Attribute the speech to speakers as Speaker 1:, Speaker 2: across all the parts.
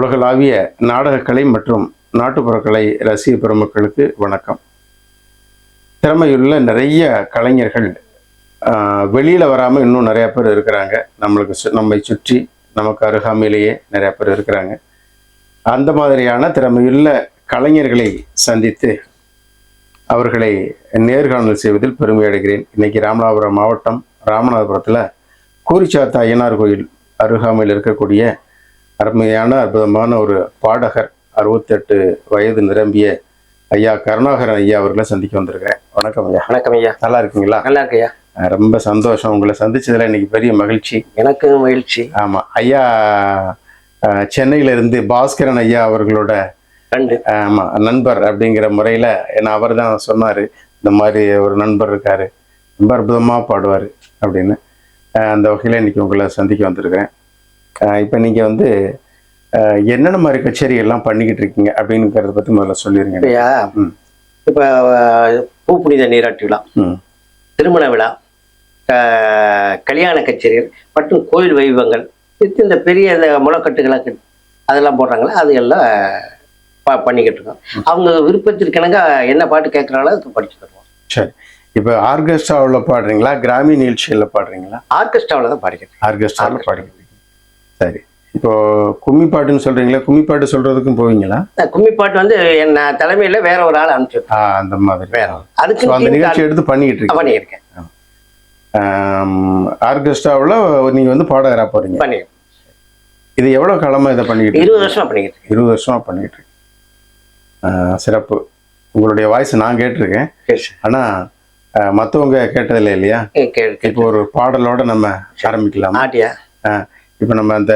Speaker 1: உலகளாவிய நாடகக்கலை மற்றும் நாட்டுப்புறக்கலை ரசிக பெருமக்களுக்கு வணக்கம். திறமையுள்ள நிறைய கலைஞர்கள் வெளியில் வராமல் இன்னும் நிறையா பேர் இருக்கிறாங்க. நம்மளுக்கு சு- நம்மை சுற்றி நமக்கு அருகாமையிலேயே நிறையா பேர் இருக்கிறாங்க. அந்த மாதிரியான திறமையுள்ள கலைஞர்களை சந்தித்து அவர்களை நேர்காணல் செய்வதில் பெருமை அடைகிறேன். இன்றைக்கி ராமநாதபுரம் மாவட்டம் ராமநாதபுரத்தில் கூரிச்சாத்த ஐயனார் கோயில் அருகாமையில் இருக்கக்கூடிய அருமையான அற்புதமான ஒரு பாடகர் அறுபத்தெட்டு வயது நிரம்பிய ஐயா கருணாகரன் ஐயா அவர்களை சந்திக்க வந்திருக்கிறேன். வணக்கம் ஐயா.
Speaker 2: வணக்கம் ஐயா.
Speaker 1: நல்லா இருக்கீங்களா?
Speaker 2: நல்லா இருக்கையா
Speaker 1: ரொம்ப சந்தோஷம் உங்களை சந்திச்சதுல இன்னைக்கு பெரிய மகிழ்ச்சி.
Speaker 2: எனக்கு மகிழ்ச்சி.
Speaker 1: ஆமா ஐயா சென்னையில இருந்து பாஸ்கரன் ஐயா அவர்களோட ஆமா நண்பர் அப்படிங்கிற முறையில ஏன்னா அவர் தான் சொன்னாரு இந்த மாதிரி ஒரு நண்பர் இருக்காரு ரொம்ப அற்புதமா பாடுவார் அப்படின்னு. அந்த வகையில இன்னைக்கு உங்களை சந்திக்க வந்திருக்கிறேன். அஹ் இப்ப நீங்க வந்து என்னென்ன மாதிரி கச்சேரி எல்லாம் பண்ணிக்கிட்டு இருக்கீங்க அப்படிங்கிறத பத்தி முதல்ல சொல்லிருங்க.
Speaker 2: ஐயா
Speaker 1: ம்.
Speaker 2: இப்ப புனித நீராட்டு விழா
Speaker 1: ம்.
Speaker 2: திருமண விழா கல்யாண கச்சேரிகள் மற்றும் கோயில் வைபவங்கள் இந்த பெரிய இந்த முளைக்கட்டுகளை அதெல்லாம் போடுறாங்களா? அது எல்லாம் ப- பண்ணிக்கிட்டு இருக்கோம். அவங்க விருப்பத்திற்கிணங்க என்ன பாட்டு கேட்கறாங்களோ அதுக்கு படிச்சு தருவோம்
Speaker 1: சரி. இப்போ ஆர்கெஸ்ட்ராவில் பாடுறீங்களா? கிராமி நிகழ்ச்சியில் பாடுறீங்களா?
Speaker 2: ஆர்கெஸ்ட்ராவில் தான் பாடிக்கிறேன்
Speaker 1: ஆர்கெஸ்ட்ராவில் பாடுறீங்க சரி. இப்போ கும்மி பாட்டுன்னு சொல்றீங்களா கும்மி பாட்டு சொல்றதுக்கும் போவீங்களா?
Speaker 2: இந்த கும்மி பாட்டு வந்து என்ன தலைமையில வேற ஒரு ஆள் அனுப்பிச்சிருக்கோம்
Speaker 1: ஆ அந்த மாதிரி.
Speaker 2: வேற. அதுக்கு
Speaker 1: அந்த நிகழ்ச்சி எடுத்து பண்ணிக்கிட்டு இருக்கீங்க.
Speaker 2: பண்ணியிருக்கேன்.
Speaker 1: ஆர்கெஸ்ட்ராவில் நீங்க வந்து பாடகரா போறீங்க.
Speaker 2: பண்ணியிருக்கேன்.
Speaker 1: இது எவ்வளவு காலமா இதை பண்ணிக்கிட்டு
Speaker 2: இருபது
Speaker 1: இருக்கீங்க?
Speaker 2: வருஷமா பண்ணிக்கிட்டு இருக்கேன்.
Speaker 1: இருபது வருஷமா பண்ணிக்கிட்டு ஆ, சிறப்பு. உங்களுடைய வாய்ஸ் நான் கேட்டிருக்கேன்.
Speaker 2: சரி, சரி.
Speaker 1: ஆனா ஆ, மத்தவங்க கேட்டதில்லை இல்லையா? இப்போ ஒரு பாடலோட நம்ம ஆரம்பிக்கலாம்?
Speaker 2: ஆட்டியா?
Speaker 1: இப்போ நம்ம அந்த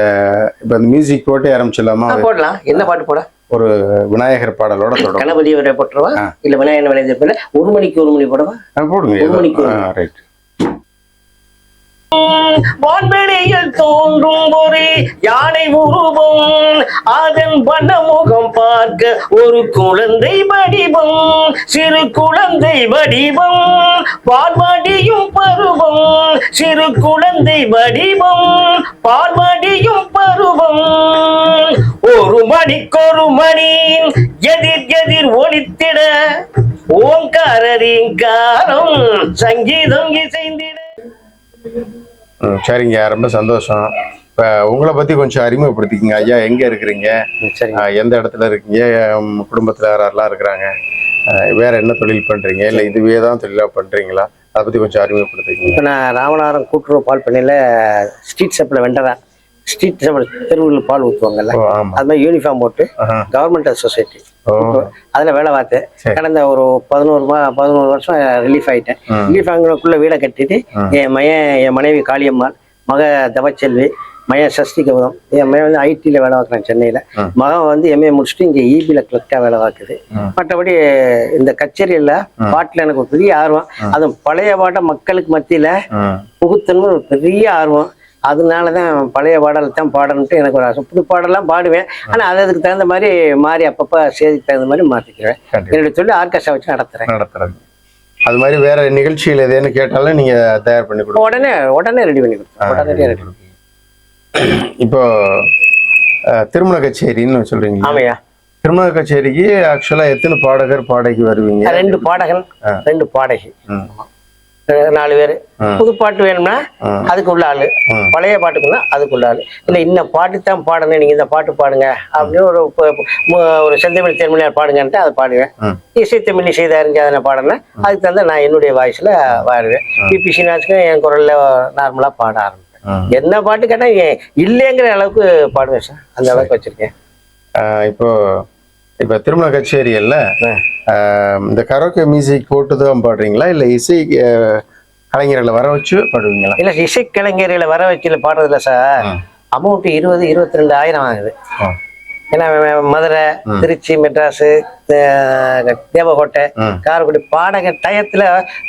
Speaker 1: இப்போ அந்த மியூசிக் போட்டு ஆரம்பிச்சிடலாமா?
Speaker 2: போடலாம். என்ன பாட்டு போட?
Speaker 1: ஒரு விநாயகர் பாடலோட தொடரும்.
Speaker 2: கணபதி வரை போட்டுருவா. இல்ல விநாயகன் விளையாட ஒரு மணிக்கு ஒரு மணி போடவா?
Speaker 1: போடுங்க.
Speaker 2: ஒரு மணிக்கு
Speaker 1: ரைட்
Speaker 2: வான்வெளியில் தோன்றும் ஒரு யானை உருவம். அதன் வண்ணமுகம் பார்க்க ஒரு குழந்தை வடிவம் சிறு குழந்தை வடிவம். பால்வாடியும் பருவம் சிறு குழந்தை வடிவம். பால்வாடியும் பருவம். ஒரு மணிக்கொரு மணி எதிர் எதிர் ஒலித்திட ஓங்காரீங்காரம் சங்கீதம் இசைந்திட.
Speaker 1: ம், சரிங்க. ரொம்ப சந்தோஷம். இப்போ உங்களை பத்தி கொஞ்சம் அறிமுகப்படுத்திக்கங்க. ஐயா எங்க இருக்கிறீங்க? எந்த இடத்துல இருக்கீங்க? குடும்பத்துல யாரெல்லாம் இருக்கிறாங்க. வேற என்ன தொழில் பண்றீங்க? இல்ல இதுவே தான் தொழிலா பண்றீங்களா? அதை பத்தி கொஞ்சம் அறிமுகப்படுத்திக்கங்க.
Speaker 2: இப்போ நான் ராமநாதபுரம் கூட்டுறவு பால் பண்ணையில் ஸ்ட்ரீட் ஷாப்பில் வெண்டறேன் ஸ்ட்ரீட் ஷாப்பில் தெருவில் பால் ஊற்றுவாங்கல்ல அது மாதிரி யூனிஃபார்ம் போட்டு. கவர்மெண்ட் சொசைட்டி அதில் வேலை பார்த்தேன். கடந்த ஒரு பதினோரு மா பதினோரு வருஷம் ரிலீஃப் ஆகிட்டேன்
Speaker 1: ம்.
Speaker 2: ரிலீஃப் ஆகினக்குள்ளே வீடை கட்டிட்டு. என் மயன் என் மனைவி காளியம்மாள் மக தவச்செல்வி மயன் சஷ்டி கௌதம் என் மகன் வந்து ஐடியில் வேலை பார்க்குறேன் சென்னையில். மகன் வந்து எம்ஏ முடிச்சுட்டு இங்கே இபியில் கிளர்க்காக வேலை பார்க்குது. மற்றபடி இந்த கச்சேரியில் பாட்டில் எனக்கு ஒரு பெரிய ஆர்வம் அதுவும் பழைய பாட்டை மக்களுக்கு மத்தியில்
Speaker 1: ம்
Speaker 2: புகுத்தணும் ஒரு பெரிய ஆர்வம் அதனால தான் பழைய பாடல் தான் பாடணுன்ட்டு எனக்கு ஒரு ஆசை. புது பாடலாம் பாடுவேன். ஆனால் அது அதுக்கு தகுந்த மாதிரி மாறி அப்பப்போ சேதிக்கு தகுந்த மாதிரி மாற்றிக்குவேன்
Speaker 1: கண்டிப்பா.
Speaker 2: என்னுடைய சொல்லி ஆர்கெஸ்ட்ரா வச்சு நடத்துகிறேன்
Speaker 1: நடத்துறது அது மாதிரி வேற நிகழ்ச்சிகள் எதுன்னு கேட்டாலும் நீங்க தயார் பண்ணி கொடுங்க
Speaker 2: உடனே உடனே ரெடி பண்ணி உடனே ரெடி
Speaker 1: இப்போ திருமண கச்சேரின்னு சொல்றீங்க
Speaker 2: ஆமையா?
Speaker 1: திருமண கச்சேரிக்கு ஆக்சுவலா எத்தனை பாடகர் பாடகி வருவீங்க?
Speaker 2: ரெண்டு பாடகன். ரெண்டு பாடகி. நாலு பேர். புது பாட்டு வேணும்னா. அதுக்கு உள்ள ஆளு. பழைய பாட்டுக்குன்னா அதுக்கு உள்ள ஆளு. இல்லை இந்த பாட்டு தான் பாடணும் நீங்க இந்த பாட்டு பாடுங்க. அப்படின்னு ஒரு ஒரு செந்தமிழ் தென்மொழியார் பாடுங்கன்ட்டு அதை பாடுவேன்.
Speaker 1: ம்.
Speaker 2: இசை தமிழ் இசை அறிஞ்சாதனை பாடினா அதுக்கு தகுந்த நான் என்னுடைய வாய்ஸ்ல பாடுவேன். பிபி சீனாச்சுக்கும் என் குரல்ல நார்மலா பாட ஆரம்பிப்பேன். என்ன பாட்டு கேட்டா இல்லைங்கிற அளவுக்கு பாடுவேன் சார். அந்த அளவுக்கு வச்சிருக்கேன்.
Speaker 1: இப்போ இப்போ திருமண கச்சேரியல்ல
Speaker 2: ஆ.
Speaker 1: அஹ், இந்த கரோக்கே மியூசிக் போட்டு தான் பாடுறீங்களா இல்ல இசை கலைஞர்களை வர வச்சு பாடுவீங்களா
Speaker 2: இல்ல இசை கலைஞர்களை வர வச்சு பாடுறதுல சார். அமௌண்ட் இருபது இருபத்தி ரெண்டு ஆயிரம் ஆகுது. ஏன்னா மதுரை திருச்சி மெட்ராஸ் தேவகோட்டை. காரைக்குடி பாடக டயத்துல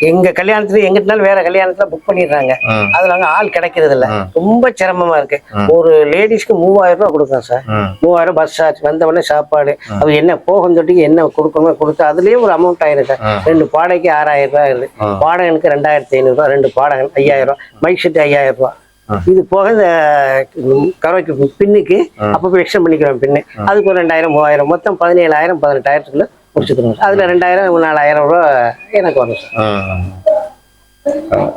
Speaker 2: எங்க கல்யாணத்துல எங்கிட்டனாலும் வேற கல்யாணத்துல புக் பண்ணிடுறாங்க. அதுல அங்க ஆள் கிடைக்கிறது இல்ல. ரொம்ப சிரமமா இருக்கு. ஒரு லேடிஸ்க்கு மூவாயிரம் ரூபாய் கொடுக்கும் சார். மூவாயிரம் பஸ் சார்ஜ் வந்தவொடனே சாப்பாடு. அது என்ன போகும் தொட்டிக்கு என்ன கொடுக்கணுமோ கொடுத்து அதுலயே ஒரு அமௌண்ட் ஆயிரும் சார். ரெண்டு பாடைக்கு ஆறாயிரம் ரூபாய் ஆகுது. பாடகனுக்கு ரெண்டாயிரத்தி ஐநூறு ரூபாய் ரெண்டு பாடகன் ஐயாயிரம் ரூபாய். மைக் செட் ஐயாயிரம் ரூபாய். இது போக இந்த கரோக்கு பின்னுக்கு அப்பப்போ எக்ஸ்டெண்ட் பண்ணிக்கிறோம் பின்னு. அதுக்கு ஒரு ரெண்டாயிரம் மூவாயிரம் மொத்தம் பதினேழாயிரம் பதினெட்டாயிரத்துக்குள்ள முடிச்சுக்கிறோம். சார். அதுல ரெண்டாயிரம் நாலாயிரம் ரூபா எனக்கு வரும்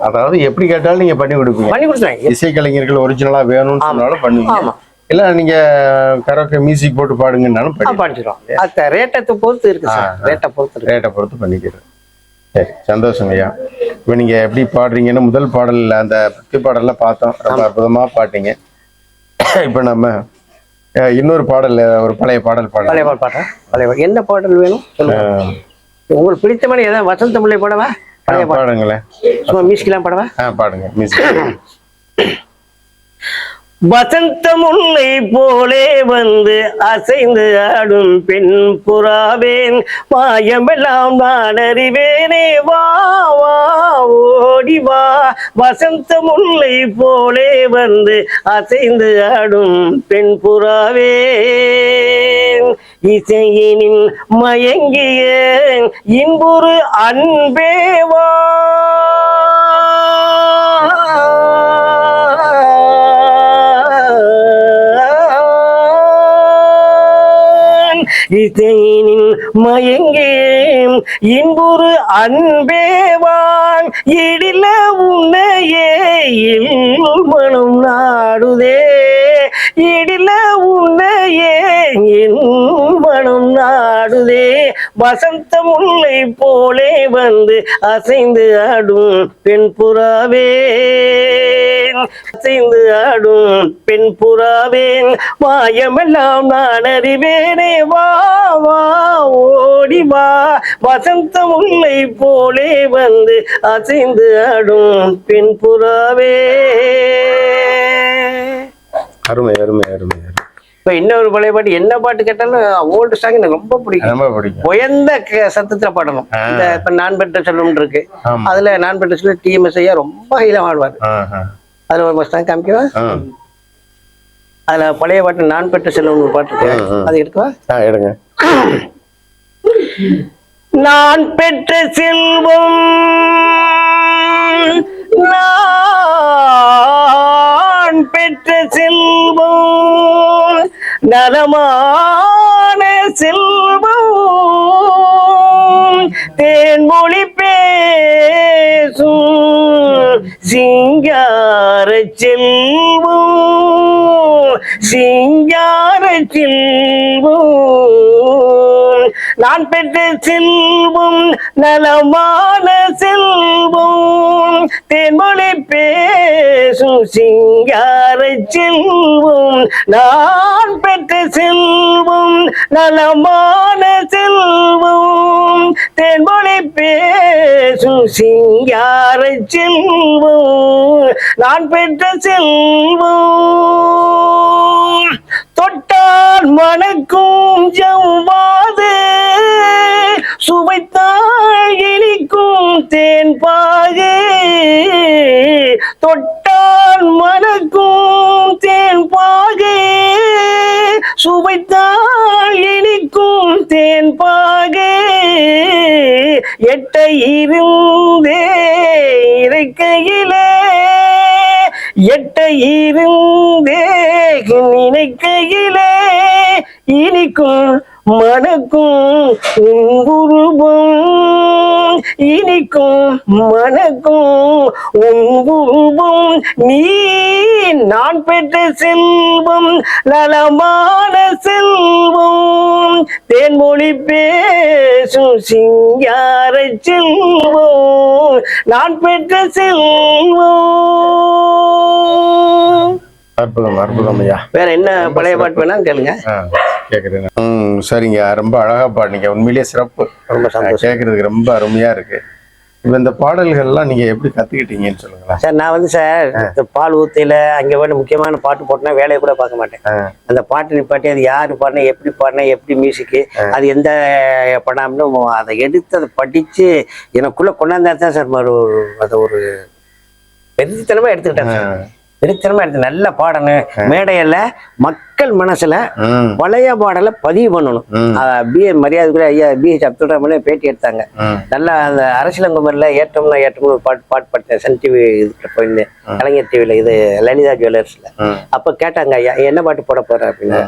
Speaker 1: அதாவது எப்படி கேட்டாலும் நீங்க பண்ணி கொடுப்பீங்க.
Speaker 2: பண்ணி கொடுத்துருவாங்க
Speaker 1: இசைக்கலைஞர்கள் ஒரிஜினலா வேணும்னு சொன்னாலும் பண்ணுவீங்க. இல்ல நீங்க கரோக்கே மியூசிக் போட்டு பாடுங்கன்னாலும்
Speaker 2: அது ரேட்டத்தை பொறுத்து இருக்கு சார். ரேட்டை பொறுத்து
Speaker 1: ரேட்டை பொறுத்து பண்ணிக்கிறேன் சரி சந்தோஷங்க ஐயா. இப்போ நீங்க எப்படி பாடுறீங்கன்னு முதல் பாடல்ல அந்த பக்தி பாடல்லாம் பார்த்தோம். ரொம்ப அற்புதமா பாட்டீங்க. இப்போ நம்ம இன்னொரு பாடல் ஒரு பழைய பாடல்
Speaker 2: பழைய
Speaker 1: பாடலாம்
Speaker 2: பாட்டு? பழைய என்ன பாடல் வேணும்? உங்களுக்கு பிடித்த மாதிரி ஏதாவது வசந்த முல்லை பாடவா? பழைய
Speaker 1: பாடுங்களேன்.
Speaker 2: சும்மா மியூசிக்லாம் பாடவா?
Speaker 1: ஆ பாடுங்க. மியூசிக்
Speaker 2: வசந்தம் உன்னை போலே வந்து அசைந்து ஆடும் பெண் புறாவேன். மாயமெல்லாம் நான் அறிவேனே. வா வா ஓடி வா. வசந்த முல்லை போலே வந்து அசைந்து ஆடும் பெண் புறாவேன். இசையினில் மயங்கிய இன்புறு அன்பேவா இசையினில் மயங்கே இன்புறு அன்பேவான் இடில உன்னையே மனம் நாடுதே. இடில உன்னையே மனம் நாடுதே. வசந்த முல்லை போலே வந்து அசைந்து ஆடும் பெண் புறாவேன் அசைந்து ஆடும் பெண் புறாவேன் மாயமெல்லாம் நான் அறிவேனே வா. வா ஓடி வா வசந்த முல்லை போலே வந்து அசைந்து ஆடும் பெண் புறாவே.
Speaker 1: அருமை அருமை அருமை.
Speaker 2: இப்ப இன்னொரு பழைய பாட்டு என்ன பாட்டு கேட்டாலும் ஓல்டு சாங் எனக்கு ரொம்ப பிடிக்கும்.
Speaker 1: ரொம்ப பிடிக்கும்.
Speaker 2: உயர்ந்த சத்தத்துல பாடணும். இந்த இப்ப நான் பெற்ற செல்வம் இருக்கு. அதுல நான் பெற்ற செல்வம் டிஎம்எஸ் ஐயா ரொம்ப ஹைல ஆடுவார். அதுல ஒரு மஸ்தான் காமிக்கவா. அதுல பழைய பாட்டு நான் பெற்ற செல்வம் ஒரு பாட்டு இருக்கு. அது எடுக்கவா?
Speaker 1: எடுங்க.
Speaker 2: நான் பெற்ற செல்வம் நான் பெற்ற செல்வம் நலமான பேசும் சிங்கார செல்வம் சிங்கார செல்வம். நான் பெற்ற செல்வம் நலமான செல்வம். தென்மொழி பேசும் சிங்கார செல்வம். நான் பெற்ற செல்வம் நலமான செல்வம். தென்மொழி பேசும் சிங்கார செல்வம். நான் பெற்ற செல்வம். தொட்டால் மணக்கும் ஜவ்வாது. சுவைத்தால் இனிக்கும் தேன் பாகு தொட்டால் மணக்கும் தேன் பாகு சுவைத்தால் இனிக்கும் தேன் பாகு எட்ட இருந்தே இறைக்கையிலே எட்ட இருந்தே நினைக்கையிலே இனிக்கும் மனக்கும் உங்குருபம் இனிக்கும் மனக்கும் உங்குருபம் நீ நான் பெற்ற செல்வம் நலமான செல்வம். தேன்மொழி பேசும் சிங்கார செல்வம் நான் பெற்ற செல்வம்.
Speaker 1: அற்புதம் அற்புதம் ஐயா.
Speaker 2: வேற என்ன பழைய பாட்டு வேணா கேளுங்க.
Speaker 1: ஆ, கேக்குறேன் ம் சரிங்க. ரொம்ப அழகா பாடுனீங்க. உண்மையிலேயே சிறப்பு.
Speaker 2: ரொம்ப
Speaker 1: கேட்கறதுக்கு ரொம்ப அருமையா இருக்கு. இப்ப இந்த பாடல்கள்லாம் நீங்க எப்படி கத்துக்கிட்டீங்கன்னு சொல்லுங்களேன்.
Speaker 2: சார் நான் வந்து சார் இந்த பால் ஊத்தையில அங்க வந்து முக்கியமான பாட்டு போட்டேன்னா வேலையை கூட பார்க்க மாட்டேன். அந்த பாட்டு நிப்பாட்டி அது யாரு பாடினா எப்படி பாடினா எப்படி மியூசிக்கு அது எந்த படாம்னு அதை எடுத்து அதை படிச்சு எனக்குள்ள கொண்டாந்தா தான் சார் மறு அதை ஒரு பெருத்தனமா எடுத்துக்கிட்டேன். சார். வெறித்தனமா எடுத்து நல்லா பாடணும் மேடையில மக்கள் மனசுல பழைய பாடலை பதிவு பண்ணணும்.
Speaker 1: ம்.
Speaker 2: பிஏ மரியாதைக்குரிய ஐயா பிஹெச் அப்துல் ரஹ்மானே பேட்டி எடுத்தாங்க. நல்லா அந்த அரசியலங்குமரில் ஏற்றம்னா ஏற்றம்னு ஒரு பாட்டு பாட்டு பாட்டேன் சன் டிவி இதுக்கு போயிருந்தேன். கலைஞர் டிவியில் இது லலிதா ஜுவல்லர்ஸில். அப்போ கேட்டாங்க ஐயா என்ன பாட்டு போட போற? அப்படின்னு.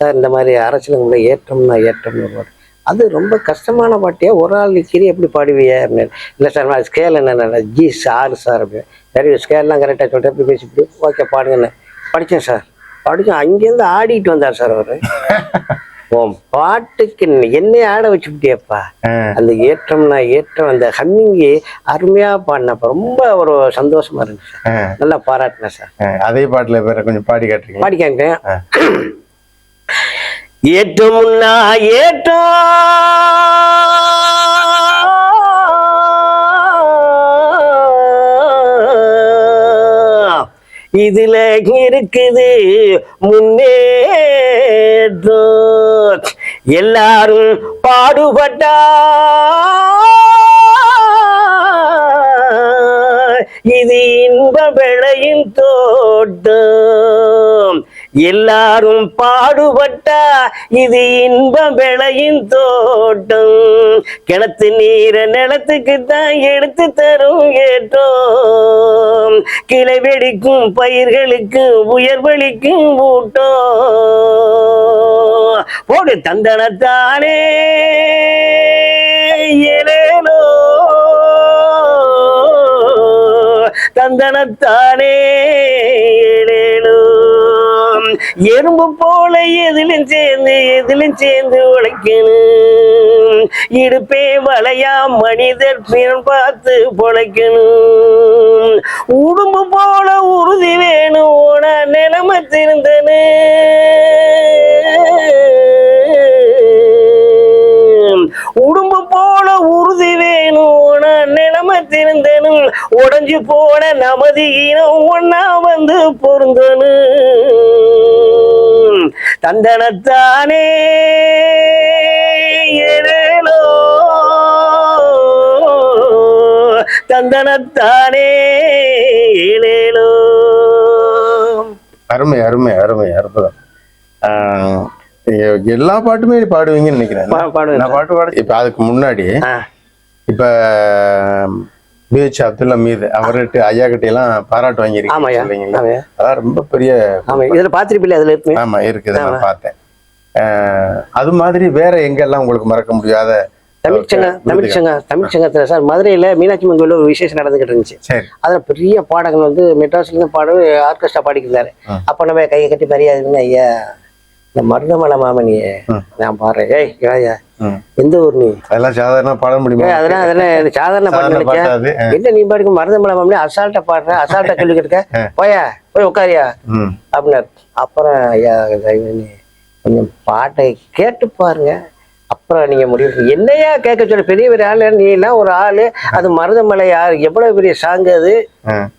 Speaker 2: சார் இந்த மாதிரி அரசியலங்குமரில் ஏற்றம்னா ஏற்றம்னு பாட்டு. அது ரொம்ப கஷ்டமான பாட்டியா? ஒரு ஆள் நிற்கிறி எப்படி பாடுவிய அப்படின்னு. இல்லை சார் நான் ஸ்கேல் என்ன ஜி சார் சார் அப்படின்னு சரி ஸ்கேல்லாம் கரெக்டாக சொல்லிட்டு எப்படி பேசிட்டு ஓகே பாடுங்கன்னு படித்தேன் சார். படித்தேன் அங்கேருந்து ஆடிட்டு வந்தார் சார் அவர். உன் பாட்டுக்கு என்னைய ஆட வச்சுக்கிட்டியப்பா. அந்த ஏற்றம்னா ஏற்றம் அந்த ஹம்மிங்கு அருமையா பாடினப்ப ரொம்ப ஒரு சந்தோஷமா இருந்துச்சு. நல்லா பாராட்டினேன் சார்.
Speaker 1: அதே பாட்டுல வேற கொஞ்சம் பாடி காட்டுறீங்க
Speaker 2: பாடி கேட்டேன்
Speaker 1: ஆ.
Speaker 2: ஏற்றமுன்னா ஏற்றம் இதுல இருக்குது முன்னேற்றம் எல்லாரும் பாடுபட்டா இது இன்ப விளையும் தோட்டம். எல்லாரும் பாடுபட்டா இது இன்ப விளையும் தோட்டம். கிணத்து நீரை நிலத்துக்கு தான் எடுத்து தரும் ஏற்றோம். கிளை வெடிக்கும் பயிர்களுக்கு உயர்வழிக்கும் ஊட்டம். போடு தந்தனத்தானே ஏலேலோ தந்தனத்தானே எறும்பு போல எதிலும் சேர்ந்து எதிலும் சேர்ந்து உழைக்கணும். இடுப்பே வளையா மனிதர் பிறன் பார்த்து பொழைக்கணும். உடும்பு போல உறுதி வேணும் உன நிலைமை திருந்தனு உடும்பு போல உறுதி வேணும் நான் நிலம திருந்தனும் உடைஞ்சு போன நமது இனம் ஒன்னா வந்து பொருந்தனும். தந்தனத்தானே தந்தனத்தானே ஏலேலோ
Speaker 1: அருமை அருமை அருமை அற்புதம். எல்லா பாட்டுமே பாடுவீங்கன்னு நினைக்கிறேன். நான் பாட்டு பாட இப்ப அதுக்கு முன்னாடி இப்ப பிஹெச் அப்துல் மீது அவர்கிட்ட ஐயா கிட்ட எல்லாம் பாராட்டு வாங்கியிருக்கீங்க அதான் ரொம்ப பெரிய
Speaker 2: ஆமா இதுல பாத்திருப்பில்ல அதுல இருக்குமே
Speaker 1: ஆமா இருக்குது. நான் பார்த்தேன். அது மாதிரி வேற எங்கெல்லாம் உங்களுக்கு மறக்க முடியாத
Speaker 2: தமிழ்ச்சங்க தமிழ்ச்சங்க தமிழ்ச்சங்கத்துல சார் மதுரையில மீனாட்சி அம்மன் கோயில்ல ஒரு விசேஷம் நடந்துகிட்டு இருந்துச்சு. அதுல பெரிய பாடகன் வந்து மெட்ராஸ்ல இருந்து பாடவே ஆர்கெஸ்ட்ரா பாடிக்கிறாரு
Speaker 1: ஆ.
Speaker 2: அப்ப நம்ம கையை கட்டி மரியாதை ஐயா இந்த மருதமலை மாமனியே. நான் பாடுறேன். ஏய்
Speaker 1: ம்.
Speaker 2: எந்த ஊர் நீ
Speaker 1: அதெல்லாம் சாதாரண பாட முடியுமா?
Speaker 2: அதெல்லாம் அதெல்லாம் சாதாரண
Speaker 1: பாட்டாது.
Speaker 2: என்ன நீ பாட்டுக்கு மருதமலை மாமனி அசால்ட்டா பாடுற? அசால்ட்டா சொல்லிக்கிட்டு இருக்க போயா போய் உட்காரியா? அப்படின்னாரு. அப்புறம் ஐயா கொஞ்சம் பாட்டை கேட்டு பாருங்க. அப்புறம் நீங்க முடிவு என்னையா கேட்க சொல்ல? பெரிய பெரிய ஆளு நீ எல்லாம் ஒரு ஆளு? அது மருதமலை யார்? எவ்வளவு பெரிய சாங் அது.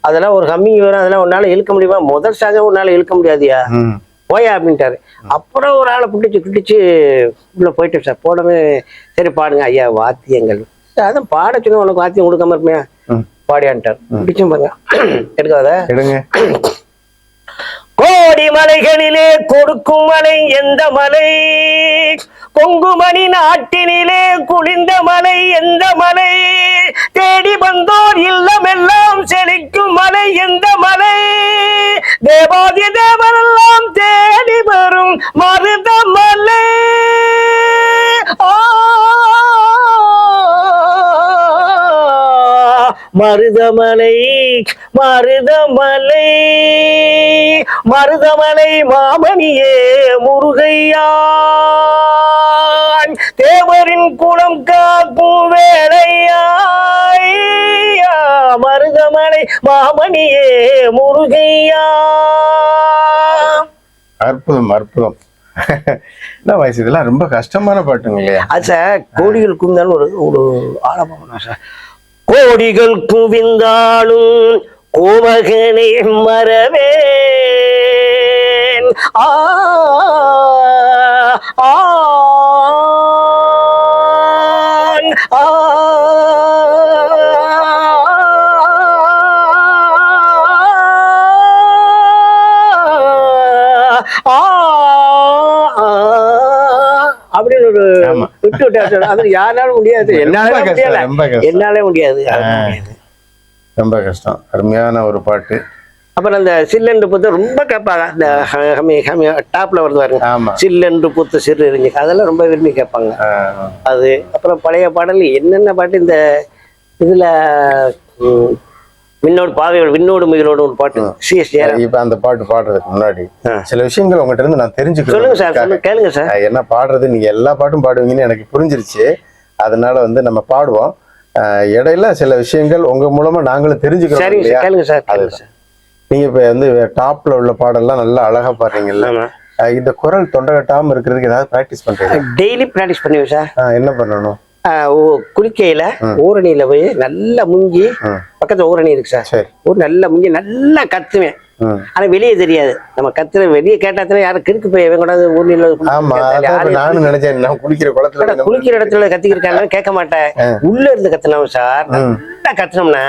Speaker 2: அதெல்லாம் ஒரு ஹம்மிங் வரும் அதெல்லாம் உன்னால இழுக்க முடியுமா? முதல் சாங்க உன்னால இழுக்க முடியாதியா? போயா அப்படின்ட்டாரு. அப்புறம் ஒரு ஆளை பிடிச்சு பிடிச்சு உள்ள போயிட்டு சார். போடவே சரி பாடுங்க ஐயா வாத்தியங்கள். அதான் பாட சொன்ன உனக்கு வாத்தியம் கொடுக்காம இருப்பேன்
Speaker 1: ம்.
Speaker 2: பாடியான்ட்டார். பிடிச்சும் பாருங்க. எடுக்காத.
Speaker 1: எடுங்க.
Speaker 2: கோடி மலைகளிலே கொடுக்கும் மலை எந்த மலை? கொங்குமணி நாட்டினிலே குளிர்ந்த மலை எந்த மலை? தேடி வந்தோர் இல்லமெல்லாம் செழிக்கும் மலை எந்த மலை? தேவாதி தேவரெல்லாம் மருதமலை மருதமலை மருதமலை மாமணியே முருகையா தேவரின் குலம் காக்கும் வேலையா மருதமலை மாமணியே முருகையா
Speaker 1: அற்புதம் அற்புதம். என்ன வயசு இதெல்லாம் ரொம்ப கஷ்டமான பாட்டுங்க இல்லையா?
Speaker 2: அது சார் கோடிகள் குவிந்தாலும் ஒரு ஒரு ஆழமாக சார். கோடிகள் குவிந்தாலும் கோமகனை மறவேன். ஆ
Speaker 1: ஆ
Speaker 2: விட்டு விட்டு அது யாராலும் முடியாது. என்னால முடியல. முடியாது.
Speaker 1: ரொம்ப கஷ்டம். அருமையான ஒரு பாட்டு.
Speaker 2: அப்புறம் அந்த சில்லென்று புத்து ரொம்ப கேட்பாங்க. இந்த ஹமி ஹமி டாப்ல வருது பாருங்க. சில்லென்று புத்து சிறு எரிஞ்சு. அதெல்லாம் ரொம்ப விரும்பி கேட்பாங்க. அது. அப்புறம் பழைய பாடல் என்னென்ன பாட்டு? இந்த இதுல விண்ணோடு பாவையோடு விண்ணோடு முயலோடு ஒரு பாட்டு. சி எஸ் ஜெயராம்
Speaker 1: இப்ப அந்த பாட்டு பாடுறதுக்கு முன்னாடி. சில விஷயங்கள் உங்ககிட்ட இருந்து நான் தெரிஞ்சுக்கணும்.
Speaker 2: சொல்லுங்க சார் கேளுங்க சார்.
Speaker 1: என்ன பாடுறது நீங்க எல்லா பாட்டும் பாடுவீங்கன்னு எனக்கு புரிஞ்சிருச்சு. அதனால வந்து நம்ம பாடுவோம். இடையில சில விஷயங்கள் உங்க மூலமா நாங்களும் தெரிஞ்சுக்கிறோம்
Speaker 2: கேளுங்க சார் கேளுங்க சார்.
Speaker 1: நீங்க இப்ப வந்து டாப்ல உள்ள பாடல்லாம் நல்லா அழகா பாடுறீங்கல்ல. இந்த குரல் தொண்டை கட்டாம இருக்கிறதுக்கு ஏதாவது பிராக்டிஸ் பண்றீங்க
Speaker 2: டெய்லி ப்ராக்டிஸ் பண்ணுவேன் சார்.
Speaker 1: என்ன பண்ணணும்?
Speaker 2: குளிக்கையில ஊரணியில போய் நல்லா முங்கி. பக்கத்துல ஊரணி இருக்கு சார். ஊர் நல்லா முங்கி நல்லா கத்துவேன். ஆனா வெளியே தெரியாது. நம்ம கத்துற வெளியே கேட்டாத்துல யாரும் கிறுக்கு போய் இவன் கூட ஊர்னில
Speaker 1: ஆமா அதான் இப்ப நானும் நினைச்சேன் குளிக்கிற குளத்துல இந்த-
Speaker 2: குளிக்கிற இடத்துல கத்திக்கிருக்காங்க? கேட்க மாட்டேன். உள்ள இருந்து கத்துனோம் சார். நல்லா கத்துனோம்னா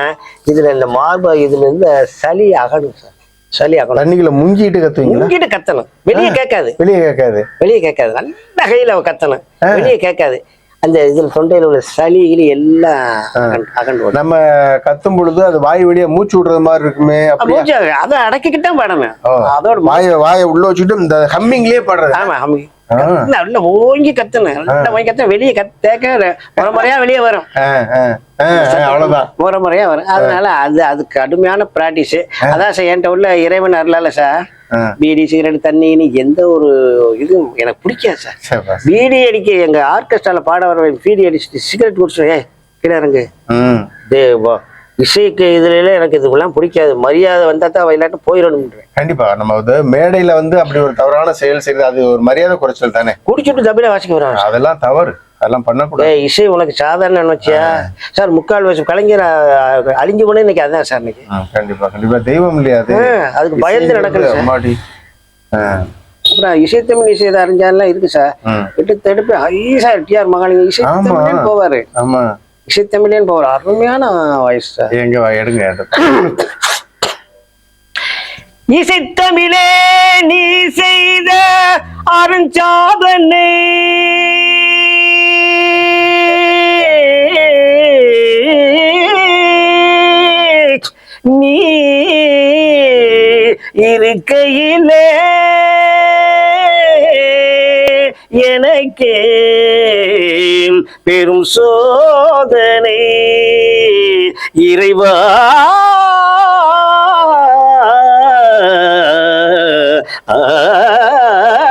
Speaker 2: இதுல இந்த மார்பு இதுல இருந்து சளி அகணும் சார். சளி அகணும்
Speaker 1: தண்ணிக்குள்ள முங்கிட்டு கத்துவீங்களா?
Speaker 2: முங்கிட்டு கத்தணும். வெளியே கேட்காது.
Speaker 1: வெளியே கேட்காது.
Speaker 2: வெளியே கேட்காது. நல்ல கையில கத்தணும். வெளியே கேட்காது. அந்த இதுல தொண்டையில உள்ள சளி கிளி எல்லாம் அகண்டு-.
Speaker 1: நம்ம கத்தும் பொழுது அது வாய் வழியா மூச்சு விடுறது மாதிரி இருக்குமே
Speaker 2: அதை அடக்கிக்கிட்டு பாடணும். அதோட
Speaker 1: வாய வாய உள்ள வச்சுட்டு இந்த ஹம்மிங்லயே பாடுறது
Speaker 2: ஆமா அம்மி.
Speaker 1: ஆ.
Speaker 2: நல்லா ஓங்கி கத்தணும் நல்லா ஓங்கி கத்த வெளியே கத்தேக்க முறை முறையா வெளியே வரும்
Speaker 1: அவ்வளவுதான்
Speaker 2: முறை முறையா வரும் அதனால அது அது கடுமையான பிராக்டிஸ் அதான் சார் என்கிட்ட உள்ள இறைவன் அருளால சார். பீடி சிகரெட் தண்ணின்னு எந்த ஒரு இதுவும் எனக்கு பிடிக்காது சார். பீடி அடிக்க எங்க ஆர்கெஸ்ட்ரால பாட வர பீடி அடிச்சுட்டு சிகரெட் குடிச்சு ஏ கீழே இறங்கு.
Speaker 1: ம்.
Speaker 2: இது வ- இசைக்கு இதுல எனக்கு இதுக்கெல்லாம் பிடிக்காது. மரியாதை வந்தா தான் இல்லாட்டி போயிடணும்ன்றேன்.
Speaker 1: கண்டிப்பா. நம்ம வந்து மேடையில வந்து அப்படி ஒரு தவறான செயல் செய்யறது அது ஒரு மரியாதை குறைச்சல் தானே?
Speaker 2: குடிச்சிட்டு தபில வாசிக்க வரான்.
Speaker 1: அதெல்லாம் தவறு. அதெல்லாம் பண்ணக்கூடாது.
Speaker 2: இசை உனக்கு சாதாரண நினைச்சியா சார் முக்கால் வயசு கலைஞர் அழிஞ்சு போனே இன்னைக்கு அதான் சார் இன்னைக்கு.
Speaker 1: கண்டிப்பா கண்டிப்பா. தெய்வம் இல்லையா
Speaker 2: அதுக்கு பயந்து நடக்குது
Speaker 1: ஆ,
Speaker 2: அப்புறம் இசைத்தமிழ் இசை அறிஞ்சாலாம் இருக்கு சார். எடுத்து எடுப்பு ஐசா டிஆர் மகாலிங்க இசைத்தமிழே போவாரு.
Speaker 1: ஆமா.
Speaker 2: இசைத்தமிழேன்னு போவார். அருமையான வாய்ஸ் சார்.
Speaker 1: எங்க எடுங்க.
Speaker 2: இசைத்தமிழே நீ செய்த அருஞ்சாதனை. நீ இருக்கையிலே எனக்கே பெரும் சோதனை. இறைவா ஆ